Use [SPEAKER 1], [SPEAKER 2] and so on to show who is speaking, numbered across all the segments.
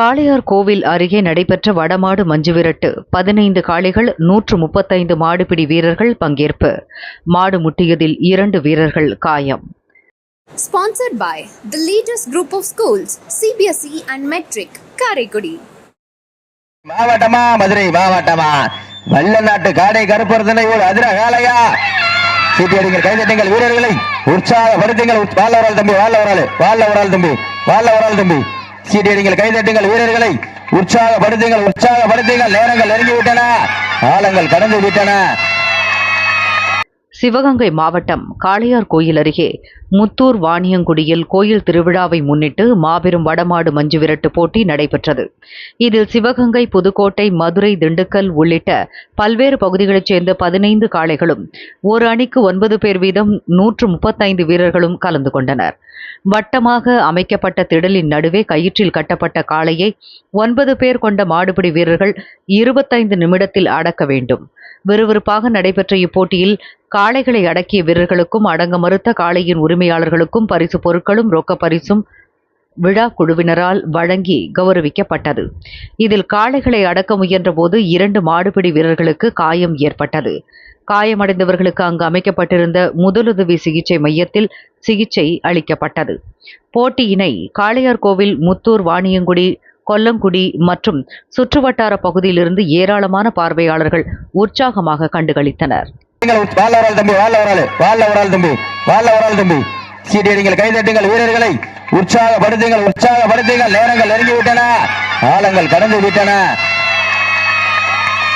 [SPEAKER 1] காளையார் கோவில் அருகே நடைபெற்ற வடமாடு மஞ்சுவிரட்டு பதினைந்து காளைகள் நூற்று முப்பத்தைந்து மாடுபிடி வீரர்கள் பங்கேற்பு. மாடு முட்டியதில் இரண்டு வீரர்கள் காயம்.
[SPEAKER 2] Sponsored by the Leaders Group of Schools, CBSE and Metric, Karaikudi.
[SPEAKER 3] மாவட்டமா Madurai மாவட்டமா? வல்ல நாட்டு காடை கருப்பரசனை ஒரு அதிர காலையா சீட்டியடிங்கள் கைதட்டுங்கள் வீரர்களை உற்சாகப்படுத்துங்கள். வாழ ஒரு ஆள் தம்பி வாழ ஒரு ஆள் வாழ ஒரு ஆள் தம்பி வாழ ஒரு ஆள் தம்பி. சீட்டியடிங்கள் கைதட்டுங்கள் வீரர்களை உற்சாகப்படுத்துங்கள் உற்சாகப்படுத்துங்கள். நேரங்கள் நெருங்கி விட்டன காலங்கள் கடந்து விட்டன.
[SPEAKER 1] சிவகங்கை மாவட்டம் காளையார் கோயில் அருகே முத்தூர் வாணியங்குடியில் கோயில் திருவிழாவை முன்னிட்டு மாபெரும் வடமாடு மஞ்சு விரட்டு போட்டி நடைபெற்றது. இதில் சிவகங்கை புதுக்கோட்டை மதுரை திண்டுக்கல் உள்ளிட்ட பல்வேறு பகுதிகளைச் சேர்ந்த பதினைந்து காளைகளும் ஒரு அணிக்கு ஒன்பது பேர் வீதம் நூற்று முப்பத்தைந்து வீரர்களும் கலந்து கொண்டனர். வட்டமாக அமைக்கப்பட்ட திடலின் நடுவே கயிற்றில் கட்டப்பட்ட காளையை ஒன்பது பேர் கொண்ட மாடுபிடி வீரர்கள் இருபத்தைந்து நிமிடத்தில் அடக்க வேண்டும். விறுவிறுப்பாக நடைபெற்ற இப்போட்டியில் காளைகளை அடக்கிய வீரர்களுக்கும் அடங்க மறுத்த காளையின் உரிமையாளர்களுக்கும் பரிசு பொருட்களும் ரொக்க பரிசும் விழா குழுவினரால் வழங்கி கௌரவிக்கப்பட்டது. இதில் காளைகளை அடக்க முயன்றபோது இரண்டு மாடுபிடி வீரர்களுக்கு காயம் ஏற்பட்டது. காயமடைந்தவர்களுக்கு அங்கு அமைக்கப்பட்டிருந்த முதலுதவி சிகிச்சை மையத்தில் சிகிச்சை அளிக்கப்பட்டது. போட்டியினை காளையார் கோவில் முத்தூர் வாணியங்குடி கொல்லங்குடி மற்றும் சுற்றுவட்டார பகுதியிலிருந்து ஏராளமான பார்வையாளர்கள் உற்சாகமாக கண்டுகளித்தனர்.
[SPEAKER 3] நீங்கள் வாழ வரால் தம்பி வாழ வரால் வாழ வரால் தம்பி. வாழ வரால் தம்பி தம்பி சீட்டியடிங்கள் கைதட்டுங்கள் வீரர்களை உற்சாகப்படுத்துங்கள் உற்சாகப்படுத்துங்கள். நேரங்கள் நெருங்கி விட்டன காலங்கள் கடந்து விட்டன.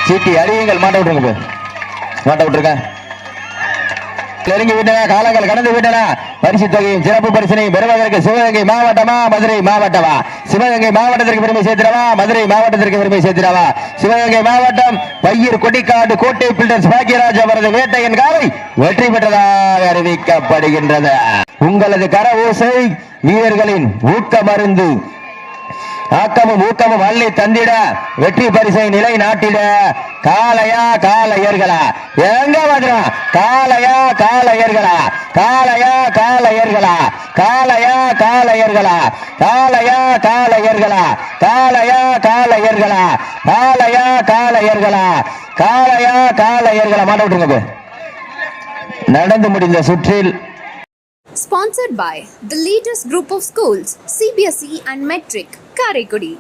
[SPEAKER 3] சீட்டி அடியுங்கள். மாட்ட விட்டுருங்க மாட்ட விட்டுருக்கேன் நெருங்கி விட்டன காலங்கள் கடந்து விட்டன. பரிசு தொகையும் சிறப்பு பரிசனையும் பெறுவதற்கு சிவகங்கை மாவட்டமா மதுரை மாவட்டமா? சிவகங்கை மாவட்டத்திற்கு பெருமை சேர்த்திடவா மதுரை மாவட்டத்திற்கு பெருமை சேர்த்திடவா சிவகங்கை மாவட்டம் பையூர் கொடிக்காடு கோட்டை பில்டர்ஸ் பாக்கியராஜ் அவரது வேட்டையின் காலை வெற்றி பெற்றதாக அறிவிக்கப்படுகின்றது. உங்களது கர ஓசை வீரர்களின் ஊக்க மருந்து ஆக்கமும் ஊக்கமும் வள்ளி தந்திட வெற்றி பரிசை நிலை நாட்டிட. காளையா காலையர்களா எங்க வந்துடும் காலையா காளையர்களா? காலையா காலையர்களா காலையா காளையர்களா? காலையா காலையர்களா காலையா காலையர்களா காலையா காளையர்களா? காளையா காலையர்களா மாட்ட விட்டுருங்க நடந்து முடிந்த சுற்றில்
[SPEAKER 2] Sponsored by the Leaders Group of Schools, CBSE and Metric, Karaikudi.